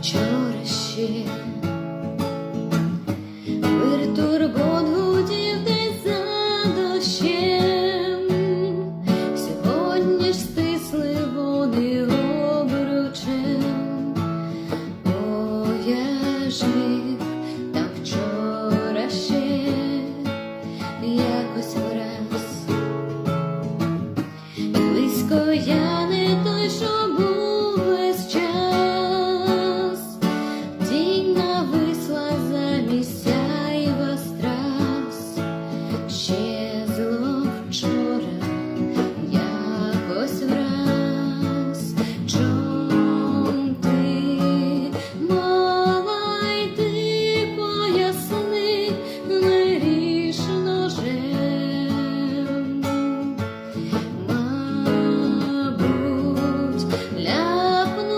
вчора ще Вир турбот гудів десь за дощем, сьогодні ж стисли вони обручем, О, я жив міг там вчора ще. Якось враз, близько я не той, що